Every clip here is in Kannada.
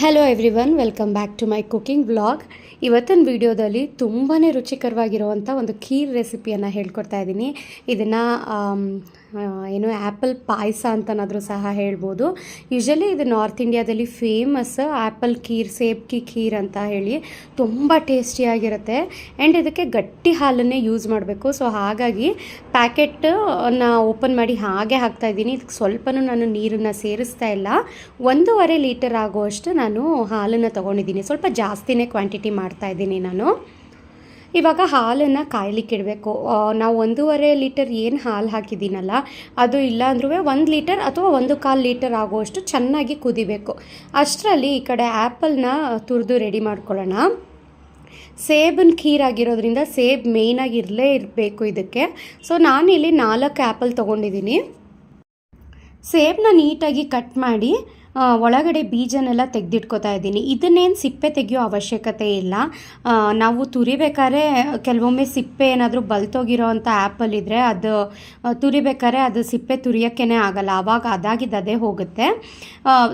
Hello everyone welcome back to my cooking blog ಇವತ್ತಿನ ವಿಡಿಯೋದಲ್ಲಿ ತುಂಬಾ ರುಚಿಕರವಾಗಿರುವಂಥ ಒಂದು ಖೀರ್ ರೆಸಿಪಿಯನ್ನು ಹೇಳ್ಕೊಡ್ತಾ ಇದ್ದೀನಿ. ಇದನ್ನು ಏನು ಆ್ಯಪಲ್ ಪಾಯಸ ಅಂತನಾದರೂ ಸಹ ಹೇಳ್ಬೋದು. ಯೂಶಲಿ ಇದು ನಾರ್ತ್ ಇಂಡಿಯಾದಲ್ಲಿ ಫೇಮಸ್ ಆ್ಯಪಲ್ ಖೀರ್, ಸೇಬ್ಕಿ ಖೀರ್ ಅಂತ ಹೇಳಿ ತುಂಬ ಟೇಸ್ಟಿಯಾಗಿರುತ್ತೆ ಆ್ಯಂಡ್ ಇದಕ್ಕೆ ಗಟ್ಟಿ ಹಾಲನ್ನೇ ಯೂಸ್ ಮಾಡಬೇಕು. ಸೊ ಹಾಗಾಗಿ ಪ್ಯಾಕೆಟನ್ನ ಓಪನ್ ಮಾಡಿ ಹಾಗೆ ಹಾಕ್ತಾ ಇದ್ದೀನಿ. ಇದಕ್ಕೆ ಸ್ವಲ್ಪನೂ ನಾನು ನೀರನ್ನು ಸೇರಿಸ್ತಾ ಇಲ್ಲ. ಒಂದೂವರೆ ಲೀಟರ್ ಆಗುವಷ್ಟು ನಾನು ಹಾಲನ್ನು ತೊಗೊಂಡಿದ್ದೀನಿ. ಸ್ವಲ್ಪ ಜಾಸ್ತಿನೇ ಕ್ವಾಂಟಿಟಿ ಮಾಡ್ತಾ ಇದ್ದೀನಿ ನಾನು. ಇವಾಗ ಹಾಲನ್ನು ಕಾಯಲಿಕ್ಕೆ ಇಡಬೇಕು. ನಾವು ಒಂದೂವರೆ ಲೀಟರ್ ಏನು ಹಾಲು ಹಾಕಿದ್ದೀನಲ್ಲ, ಅದು ಇಲ್ಲಾಂದ್ರೂ ಒಂದು ಲೀಟರ್ ಅಥವಾ ಒಂದು ಕಾಲು ಲೀಟರ್ ಆಗುವಷ್ಟು ಚೆನ್ನಾಗಿ ಕುದಿಬೇಕು. ಅಷ್ಟರಲ್ಲಿ ಈ ಕಡೆ ಆ್ಯಪಲ್ನ ತುರಿದು ರೆಡಿ ಮಾಡ್ಕೊಳ್ಳೋಣ. ಸೇಬನ್ ಖೀರ್ ಆಗಿರೋದ್ರಿಂದ ಸೇಬ್ ಮೇಯ್ನಾಗಿ ಇರಲೇ ಇರಬೇಕು ಇದಕ್ಕೆ. ಸೊ, ನಾನಿಲ್ಲಿ ನಾಲ್ಕು ಆ್ಯಪಲ್ ತೊಗೊಂಡಿದ್ದೀನಿ. ಸೇಬನ್ನ ನೀಟಾಗಿ ಕಟ್ ಮಾಡಿ ಒಳಗಡೆ ಬೀಜನೆಲ್ಲ ತೆಗೆದಿಟ್ಕೋತಾ ಇದ್ದೀನಿ. ಇದನ್ನೇನು ಸಿಪ್ಪೆ ತೆಗೆಯೋ ಅವಶ್ಯಕತೆ ಇಲ್ಲ. ನಾವು ತುರಿಬೇಕಾದ್ರೆ ಕೆಲವೊಮ್ಮೆ ಸಿಪ್ಪೆ ಏನಾದರೂ ಬಲ್ತೋಗಿರೋ ಅಂಥ ಆ್ಯಪಲ್ ಇದ್ದರೆ ಅದು ತುರಿಬೇಕಾದ್ರೆ ಅದು ಸಿಪ್ಪೆ ತುರಿಯೋಕ್ಕೇ ಆಗಲ್ಲ. ಆವಾಗ ಅದಾಗಿದ್ದು ಅದೇ ಹೋಗುತ್ತೆ.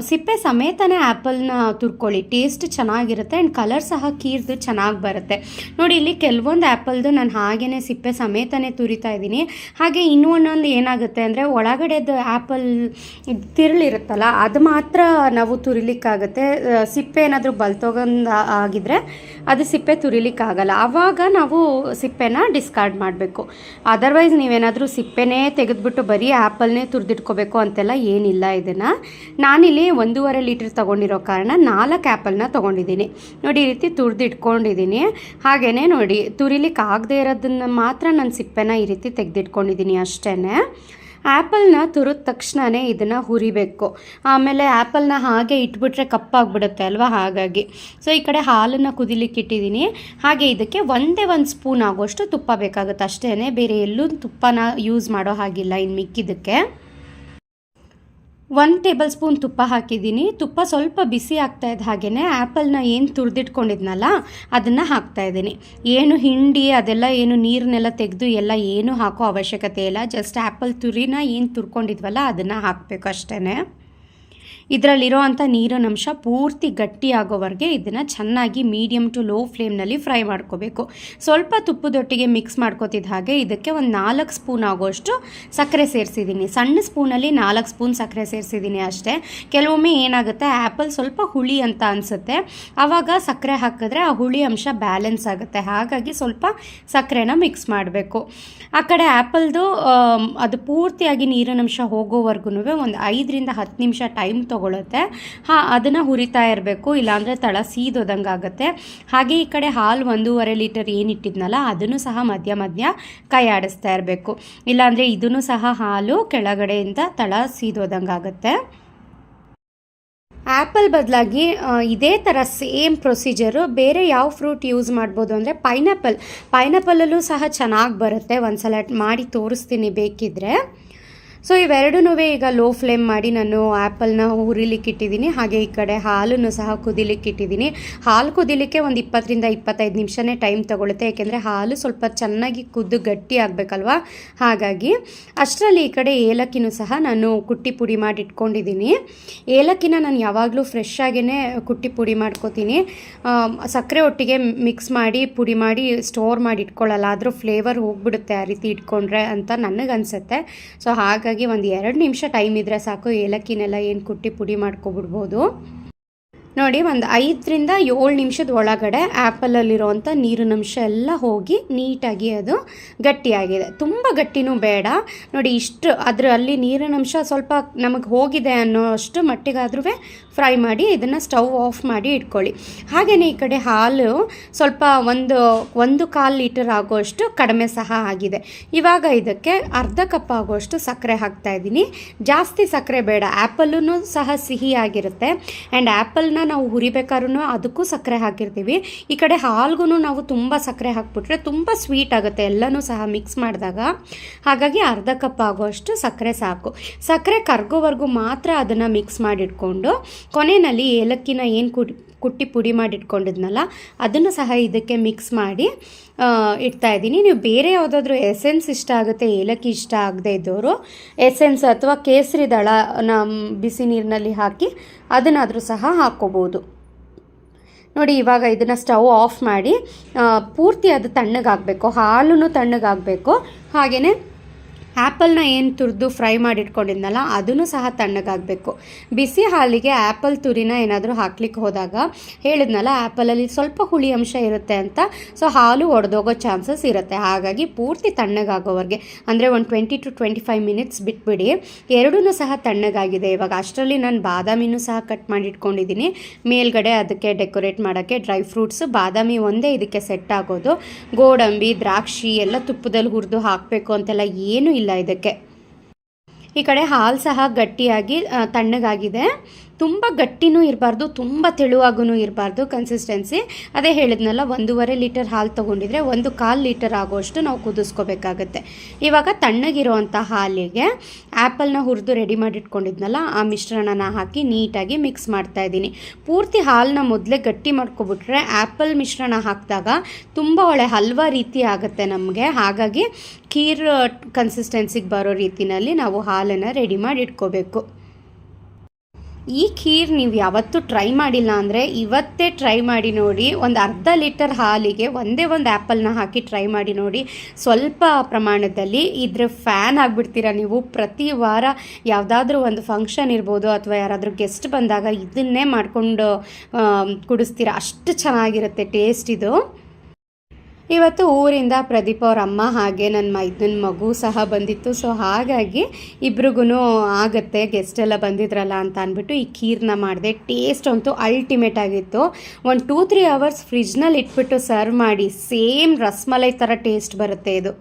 ಸಿಪ್ಪೆ ಸಮೇತನೇ ಆ್ಯಪಲ್ನ ತುರ್ಕೊಳ್ಳಿ. ಟೇಸ್ಟ್ ಚೆನ್ನಾಗಿರುತ್ತೆ ಆ್ಯಂಡ್ ಕಲರ್ ಸಹ ಕೀರ್ದು ಚೆನ್ನಾಗಿ ಬರುತ್ತೆ. ನೋಡಿ, ಇಲ್ಲಿ ಕೆಲವೊಂದು ಆ್ಯಪಲ್ದು ನಾನು ಹಾಗೇ ಸಿಪ್ಪೆ ಸಮೇತನೇ ತುರಿತಾ ಇದ್ದೀನಿ. ಹಾಗೆ ಇನ್ನೂ ಒಂದೊಂದು ಏನಾಗುತ್ತೆ ಅಂದರೆ ಒಳಗಡೆದು ಆ್ಯಪಲ್ ತಿರುಳಿರುತ್ತಲ್ಲ, ಅದು ಮಾತ್ರ ನಾವು ತುರಿಲಿಕ್ಕಾಗತ್ತೆ. ಸಿಪ್ಪೆ ಏನಾದರೂ ಬಲ್ತೋಗಂದು ಆಗಿದ್ರೆ ಅದು ಸಿಪ್ಪೆ ತುರಿಲಿಕ್ಕಾಗಲ್ಲ. ಆವಾಗ ನಾವು ಸಿಪ್ಪೆನ ಡಿಸ್ಕಾರ್ಡ್ ಮಾಡಬೇಕು. ಅದರ್ವೈಸ್ ನೀವೇನಾದರೂ ಸಿಪ್ಪೆನೇ ತೆಗೆದುಬಿಟ್ಟು ಬರೀ ಆ್ಯಪಲ್ನೇ ತುರಿದಿಟ್ಕೋಬೇಕು ಅಂತೆಲ್ಲ ಏನಿಲ್ಲ ಇದನ್ನು. ನಾನಿಲ್ಲಿ ಒಂದೂವರೆ ಲೀಟ್ರ್ ತೊಗೊಂಡಿರೋ ಕಾರಣ ನಾಲ್ಕು ಆ್ಯಪಲ್ನ ತೊಗೊಂಡಿದ್ದೀನಿ. ನೋಡಿ, ಈ ರೀತಿ ತುರಿದಿಟ್ಕೊಂಡಿದ್ದೀನಿ. ಹಾಗೇ ನೋಡಿ ತುರಿಲಿಕ್ಕೆ ಆಗದೇ ಇರೋದನ್ನು ಮಾತ್ರ ನಾನು ಸಿಪ್ಪೆನ ಈ ರೀತಿ ತೆಗೆದಿಟ್ಕೊಂಡಿದ್ದೀನಿ ಅಷ್ಟೇ ಆ್ಯಪಲ್ನ ತುರಿದ ತಕ್ಷಣವೇ ಇದನ್ನು ಹುರಿಬೇಕು. ಆಮೇಲೆ ಆ್ಯಪಲ್ನ ಹಾಗೆ ಇಟ್ಬಿಟ್ರೆ ಕಪ್ಪಾಗ್ಬಿಡುತ್ತೆ ಅಲ್ವಾ? ಹಾಗಾಗಿ. ಸೊ ಈ ಕಡೆ ಹಾಲನ್ನು ಕುದಿಲಿಕ್ಕೆ ಇಟ್ಟಿದ್ದೀನಿ. ಹಾಗೆ ಇದಕ್ಕೆ ಒಂದೇ ಒಂದು ಸ್ಪೂನ್ ಆಗೋಷ್ಟು ತುಪ್ಪ ಬೇಕಾಗುತ್ತೆ. ಅಷ್ಟೇ ಬೇರೆ ಎಲ್ಲೂ ತುಪ್ಪನ ಯೂಸ್ ಮಾಡೋ ಹಾಗಿಲ್ಲ ಇನ್ನು ಮಿಕ್ಕಿದ್ದಕ್ಕೆ. ಒಂದು ಟೇಬಲ್ ಸ್ಪೂನ್ ತುಪ್ಪ ಹಾಕಿದ್ದೀನಿ. ತುಪ್ಪ ಸ್ವಲ್ಪ ಬಿಸಿ ಆಗ್ತಾ ಇದ್ದ ಹಾಗೆಯೇ ಆ್ಯಪಲ್ನ ಏನು ತುರಿದಿಟ್ಕೊಂಡಿದ್ನಲ್ಲ, ಅದನ್ನು ಹಾಕ್ತಾ ಇದ್ದೀನಿ. ಏನು ಹಿಂಡಿ, ಅದೆಲ್ಲ ಏನು ನೀರನ್ನೆಲ್ಲ ತೆಗೆದು ಎಲ್ಲ ಏನು ಹಾಕೋ ಅವಶ್ಯಕತೆ ಇಲ್ಲ. ಜಸ್ಟ್ ಆ್ಯಪಲ್ ತುರಿನ ಏನು ತುರ್ಕೊಂಡಿದ್ವಲ್ಲ, ಅದನ್ನು ಹಾಕಬೇಕು ಅಷ್ಟೇ ಇದರಲ್ಲಿರೋ ಅಂಥ ನೀರಿನ ಅಂಶ ಪೂರ್ತಿ ಗಟ್ಟಿ ಆಗೋವರೆಗೆ ಇದನ್ನು ಚೆನ್ನಾಗಿ ಮೀಡಿಯಮ್ ಟು ಲೋ ಫ್ಲೇಮ್ನಲ್ಲಿ ಫ್ರೈ ಮಾಡ್ಕೋಬೇಕು. ಸ್ವಲ್ಪ ತುಪ್ಪದೊಟ್ಟಿಗೆ ಮಿಕ್ಸ್ ಮಾಡ್ಕೋತಿದ್ದ ಹಾಗೆ ಇದಕ್ಕೆ ಒಂದು ನಾಲ್ಕು ಸ್ಪೂನ್ ಆಗೋಷ್ಟು ಸಕ್ಕರೆ ಸೇರಿಸಿದ್ದೀನಿ. ಸಣ್ಣ ಸ್ಪೂನಲ್ಲಿ ನಾಲ್ಕು ಸ್ಪೂನ್ ಸಕ್ಕರೆ ಸೇರಿಸಿದ್ದೀನಿ ಅಷ್ಟೇ. ಕೆಲವೊಮ್ಮೆ ಏನಾಗುತ್ತೆ ಆ್ಯಪಲ್ ಸ್ವಲ್ಪ ಹುಳಿ ಅಂತ ಅನಿಸುತ್ತೆ. ಆವಾಗ ಸಕ್ಕರೆ ಹಾಕಿದ್ರೆ ಆ ಹುಳಿ ಅಂಶ ಬ್ಯಾಲೆನ್ಸ್ ಆಗುತ್ತೆ. ಹಾಗಾಗಿ ಸ್ವಲ್ಪ ಸಕ್ಕರೆನ ಮಿಕ್ಸ್ ಮಾಡಬೇಕು. ಆ ಕಡೆ ಆ್ಯಪಲ್ದು ಅದು ಪೂರ್ತಿಯಾಗಿ ನೀರಿನ ಅಂಶ ಹೋಗೋವರೆಗೂ ಒಂದು ಐದರಿಂದ ಹತ್ತು ನಿಮಿಷ ಟೈಮ್ ತೊಗೊಳುತ್ತೆ. ಹಾ, ಅದನ್ನು ಹುರಿತಾ ಇರಬೇಕು, ಇಲ್ಲಾಂದರೆ ತಳ ಸೀದೋದಂಗೆ ಆಗುತ್ತೆ. ಹಾಗೆ ಈ ಕಡೆ ಹಾಲು ಒಂದೂವರೆ ಲೀಟರ್ ಏನಿಟ್ಟಿದ್ನಲ್ಲ ಅದನ್ನು ಸಹ ಮಧ್ಯ ಮಧ್ಯ ಕೈ ಆಡಿಸ್ತಾ ಇರಬೇಕು. ಇಲ್ಲಾಂದರೆ ಇದನ್ನು ಸಹ ಹಾಲು ಕೆಳಗಡೆಯಿಂದ ತಳ ಸೀದೋದಂಗೆ ಆಗುತ್ತೆ. ಆ್ಯಪಲ್ ಬದಲಾಗಿ ಇದೇ ಥರ ಸೇಮ್ ಪ್ರೊಸೀಜರು ಬೇರೆ ಯಾವ ಫ್ರೂಟ್ ಯೂಸ್ ಮಾಡ್ಬೋದು ಅಂದರೆ ಪೈನಾಪಲ್. ಪೈನಾಪಲಲ್ಲೂ ಸಹ ಚೆನ್ನಾಗಿ ಬರುತ್ತೆ. ಒಂದು ಸಲ ಮಾಡಿ ತೋರಿಸ್ತೀನಿ ಬೇಕಿದ್ದರೆ ಸೊ ಇವೆರಡೂ ಈಗ ಲೋ ಫ್ಲೇಮ್ ಮಾಡಿ ನಾನು ಆ್ಯಪಲ್ನ ಹುರಿಲಿಕ್ಕೆ ಇಟ್ಟಿದ್ದೀನಿ. ಹಾಗೆ ಈ ಕಡೆ ಹಾಲನ್ನು ಸಹ ಕುದಿಲಿಕ್ಕೆ ಇಟ್ಟಿದ್ದೀನಿ. ಹಾಲು ಕುದಿಲಿಕ್ಕೆ ಒಂದು ಇಪ್ಪತ್ತರಿಂದ ಇಪ್ಪತ್ತೈದು ನಿಮಿಷನೇ ಟೈಮ್ ತೊಗೊಳುತ್ತೆ. ಏಕೆಂದರೆ ಹಾಲು ಸ್ವಲ್ಪ ಚೆನ್ನಾಗಿ ಕುದ್ದು ಗಟ್ಟಿ ಆಗಬೇಕಲ್ವಾ? ಹಾಗಾಗಿ ಅಷ್ಟರಲ್ಲಿ ಈ ಕಡೆ ಏಲಕ್ಕಿನೂ ಸಹ ನಾನು ಕುಟ್ಟಿ ಪುಡಿ ಮಾಡಿ ಇಟ್ಕೊಂಡಿದ್ದೀನಿ ಏಲಕ್ಕಿನ ನಾನು ಯಾವಾಗಲೂ ಫ್ರೆಶ್ ಆಗೇ ಕುಟ್ಟಿ ಪುಡಿ ಮಾಡ್ಕೋತೀನಿ. ಸಕ್ಕರೆ ಒಟ್ಟಿಗೆ ಮಿಕ್ಸ್ ಮಾಡಿ, ಪುಡಿ ಮಾಡಿ ಸ್ಟೋರ್ ಮಾಡಿ ಇಟ್ಕೊಳ್ಳಲ್ಲ ಆದರೂ ಫ್ಲೇವರ್ ಹೋಗ್ಬಿಡುತ್ತೆ ಆ ರೀತಿ ಇಟ್ಕೊಂಡ್ರೆ ಅಂತ ನನಗನ್ಸುತ್ತೆ. ಸೊ, ಹಾಗಾಗಿ ಒಂದು ಎರಡು ನಿಮಿಷ ಟೈಮ್ ಇದ್ದರೆ ಸಾಕು, ಏಲಕ್ಕಿನೆಲ್ಲ ಏನು ಕುಟ್ಟಿ ಪುಡಿ ಮಾಡ್ಕೊಬಿಡ್ಬೋದು. ನೋಡಿ, ಒಂದು ಐದರಿಂದ ಏಳು ನಿಮಿಷದ ಒಳಗಡೆ ಆ್ಯಪಲಲ್ಲಿರೋವಂಥ ನೀರಿನಂಶ ಎಲ್ಲ ಹೋಗಿ ನೀಟಾಗಿ ಅದು ಗಟ್ಟಿಯಾಗಿದೆ. ತುಂಬ ಗಟ್ಟಿನೂ ಬೇಡ. ನೋಡಿ, ಇಷ್ಟು ಅದರಲ್ಲಿ ನೀರಿನಂಶ ಸ್ವಲ್ಪ ನಮಗೆ ಹೋಗಿದೆ ಅನ್ನೋ ಅಷ್ಟು ಮಟ್ಟಿಗಾದ್ರೂ ಫ್ರೈ ಮಾಡಿ ಇದನ್ನು ಸ್ಟವ್ ಆಫ್ ಮಾಡಿ ಇಟ್ಕೊಳ್ಳಿ. ಹಾಗೆಯೇ ಈ ಕಡೆ ಹಾಲು ಸ್ವಲ್ಪ ಒಂದು ಒಂದು ಕಾಲು ಲೀಟರ್ ಆಗೋಷ್ಟು ಕಡಿಮೆ ಸಹ ಆಗಿದೆ. ಇವಾಗ ಇದಕ್ಕೆ ಅರ್ಧ ಕಪ್ ಆಗೋಷ್ಟು ಸಕ್ಕರೆ ಹಾಕ್ತಾ ಇದ್ದೀನಿ. ಜಾಸ್ತಿ ಸಕ್ಕರೆ ಬೇಡ ಆ್ಯಪಲ್ಲೂ ಸಹ ಸಿಹಿಯಾಗಿರುತ್ತೆ ಆ್ಯಂಡ್ ಆ್ಯಪಲ್ನ ನಾವು ಹುರಿಬೇಕಾದ್ರೂ ಅದಕ್ಕೂ ಸಕ್ಕರೆ ಹಾಕಿರ್ತೀವಿ. ಈ ಕಡೆ ಹಾಲ್ಗೂ ನಾವು ತುಂಬ ಸಕ್ಕರೆ ಹಾಕ್ಬಿಟ್ರೆ ತುಂಬ ಸ್ವೀಟ್ ಆಗುತ್ತೆ, ಎಲ್ಲನೂ ಸಹ ಮಿಕ್ಸ್ ಮಾಡಿದಾಗ. ಹಾಗಾಗಿ ಅರ್ಧ ಕಪ್ ಆಗೋಷ್ಟು ಸಕ್ಕರೆ ಸಾಕು. ಸಕ್ಕರೆ ಕರ್ಗೋವರೆಗೂ ಮಾತ್ರ ಅದನ್ನು ಮಿಕ್ಸ್ ಮಾಡಿಟ್ಕೊಂಡು ಕೊನೆಯಲ್ಲಿ ಏಲಕ್ಕಿನ ಏನು ಕುಟ್ ಕುಟ್ಟಿ ಪುಡಿ ಮಾಡಿಟ್ಕೊಂಡಿದ್ನಲ್ಲ, ಅದನ್ನು ಸಹ ಇದಕ್ಕೆ ಮಿಕ್ಸ್ ಮಾಡಿ ಇಡ್ತಾ ಇದ್ದೀನಿ. ನೀವು ಬೇರೆ ಯಾವುದಾದ್ರೂ ಎಸೆನ್ಸ್ ಇಷ್ಟ ಆಗುತ್ತೆ, ಏಲಕ್ಕಿ ಇಷ್ಟ ಆಗದೆ ಇದ್ದವರು ಎಸೆನ್ಸ್ ಅಥವಾ ಕೇಸರಿ ದಳ ನಮ್ಮ ಬಿಸಿ ನೀರಿನಲ್ಲಿ ಹಾಕಿ ಅದನ್ನಾದರೂ ಸಹ ಹಾಕ್ಕೋಬೋದು. ನೋಡಿ, ಇವಾಗ ಇದನ್ನು ಸ್ಟವ್ ಆಫ್ ಮಾಡಿ ಪೂರ್ತಿ ಅದು ತಣ್ಣಗಾಗಬೇಕು ಹಾಲು ತಣ್ಣಗಾಗಬೇಕು. ಹಾಗೆಯೇ ಆ್ಯಪಲ್ನ ಏನು ತುರಿದು ಫ್ರೈ ಮಾಡಿಟ್ಕೊಂಡಿದ್ನಲ್ಲ, ಅದನ್ನು ಸಹ ತಣ್ಣಗಾಗಬೇಕು ಬಿಸಿ ಹಾಲಿಗೆ ಆ್ಯಪಲ್ ತುರಿನ ಏನಾದರೂ ಹಾಕ್ಲಿಕ್ಕೆ ಹೋದಾಗ ಹೇಳಿದ್ನಲ್ಲ ಆ್ಯಪಲಲ್ಲಿ ಸ್ವಲ್ಪ ಹುಳಿ ಅಂಶ ಇರುತ್ತೆ ಅಂತ, ಸೊ ಹಾಲು ಒಡೆದೋಗೋ ಚಾನ್ಸಸ್ ಇರುತ್ತೆ. ಹಾಗಾಗಿ ಪೂರ್ತಿ ತಣ್ಣಗಾಗೋವರೆಗೆ, ಅಂದರೆ ಒಂದು twenty to twenty five minutes ಬಿಟ್ಬಿಡಿ. ಎರಡೂ ಸಹ ತಣ್ಣಗಾಗಿದೆ. ಇವಾಗ ಅಷ್ಟರಲ್ಲಿ ನಾನು ಬಾದಾಮಿನೂ ಸಹ ಕಟ್ ಮಾಡಿ ಇಟ್ಕೊಂಡಿದ್ದೀನಿ ಮೇಲ್ಗಡೆ ಅದಕ್ಕೆ ಡೆಕೋರೇಟ್ ಮಾಡೋಕ್ಕೆ ಡ್ರೈ ಫ್ರೂಟ್ಸ್, ಬಾದಾಮಿ ಒಂದೇ ಇದಕ್ಕೆ ಸೆಟ್ ಆಗೋದು. ಗೋಡಂಬಿ, ದ್ರಾಕ್ಷಿ ಎಲ್ಲ ತುಪ್ಪದಲ್ಲಿ ಹುರಿದು ಹಾಕಬೇಕು ಅಂತೆಲ್ಲ ಏನೂ ಇಲ್ಲ. ಇದಕ್ಕೆ. ಈ ಕಡೆ ಹಾಲು ಸಹ ಗಟ್ಟಿಯಾಗಿ ತಣ್ಣಗಾಗಿದೆ. ತುಂಬ ಗಟ್ಟಿನೂ ಇರಬಾರ್ದು, ತುಂಬ ತೆಳುವಾಗೂ ಇರಬಾರ್ದು ಕನ್ಸಿಸ್ಟೆನ್ಸಿ ಅದೇ ಹೇಳಿದ್ನಲ್ಲ, ಒಂದೂವರೆ ಲೀಟರ್ ಹಾಲು ತೊಗೊಂಡಿದ್ರೆ ಒಂದು ಕಾಲು ಲೀಟರ್ ಆಗೋಷ್ಟು ನಾವು ಕುದಿಸ್ಕೋಬೇಕಾಗತ್ತೆ. ಇವಾಗ ತಣ್ಣಗಿರುವಂಥ ಹಾಲಿಗೆ ಆ್ಯಪಲ್ನ ಹುರಿದು ರೆಡಿ ಮಾಡಿಟ್ಕೊಂಡಿದ್ನಲ್ಲ, ಆ ಮಿಶ್ರಣನ ಹಾಕಿ ನೀಟಾಗಿ ಮಿಕ್ಸ್ ಮಾಡ್ತಾ ಇದ್ದೀನಿ. ಪೂರ್ತಿ ಹಾಲನ್ನ ಮೊದಲೇ ಗಟ್ಟಿ ಮಾಡ್ಕೊಬಿಟ್ರೆ ಆ್ಯಪಲ್ ಮಿಶ್ರಣ ಹಾಕಿದಾಗ ತುಂಬ ಒಳ್ಳೆ ಹಲ್ವಾ ರೀತಿ ಆಗುತ್ತೆ ನಮಗೆ. ಹಾಗಾಗಿ ಖೀರ್ ಕನ್ಸಿಸ್ಟೆನ್ಸಿಗೆ ಬರೋ ರೀತಿನಲ್ಲಿ ನಾವು ಹಾಲನ್ನು ರೆಡಿ ಮಾಡಿ ಇಟ್ಕೋಬೇಕು ಈ ಖೀರ್ ನೀವು ಯಾವತ್ತೂ ಟ್ರೈ ಮಾಡಿಲ್ಲ ಅಂದರೆ ಇವತ್ತೇ ಟ್ರೈ ಮಾಡಿ ನೋಡಿ, ಒಂದು ಅರ್ಧ ಲೀಟರ್ ಹಾಲಿಗೆ ಒಂದೇ ಒಂದು ಆ್ಯಪಲ್ನ ಹಾಕಿ ಟ್ರೈ ಮಾಡಿ ನೋಡಿ. ಸ್ವಲ್ಪ ಪ್ರಮಾಣದಲ್ಲಿ ಇದ್ರ ಫ್ಯಾನ್ ಆಗಿಬಿಡ್ತೀರ ನೀವು. ಪ್ರತಿ ವಾರ ಯಾವುದಾದ್ರೂ ಒಂದು ಫಂಕ್ಷನ್ ಇರ್ಬೋದು ಅಥವಾ ಯಾರಾದರೂ ಗೆಸ್ಟ್ ಬಂದಾಗ ಇದನ್ನೇ ಮಾಡಿಕೊಂಡು ಕುಡಿಸ್ತೀರಾ. ಅಷ್ಟು ಚೆನ್ನಾಗಿರುತ್ತೆ ಟೇಸ್ಟ್ ಇದು. ಇವತ್ತು ಊರಿಂದ ಪ್ರದೀಪ್ ಅವ್ರ ಅಮ್ಮ ಹಾಗೆ ನನ್ನ ಮೈದನ ಮಗು ಸಹ ಬಂದಿತ್ತು. ಸೊ ಹಾಗಾಗಿ ಇಬ್ರಿಗೂ ಆಗುತ್ತೆ ಗೆಸ್ಟ್ ಎಲ್ಲ ಬಂದಿದ್ರಲ್ಲ ಅಂತ ಅಂದ್ಬಿಟ್ಟು ಈ ಖೀರ್ನ ಮಾಡಿದೆ. ಟೇಸ್ಟ್ ಅಂತೂ ಅಲ್ಟಿಮೇಟ್ ಆಗಿತ್ತು. ಒಂದು ಟೂ ತ್ರೀ ಅವರ್ಸ್ ಫ್ರಿಜ್ನಲ್ಲಿ ಇಟ್ಬಿಟ್ಟು ಸರ್ವ್ ಮಾಡಿ ಸೇಮ್ ರಸ್ಮಲೈ ಥರ ಟೇಸ್ಟ್ ಬರುತ್ತೆ ಇದು.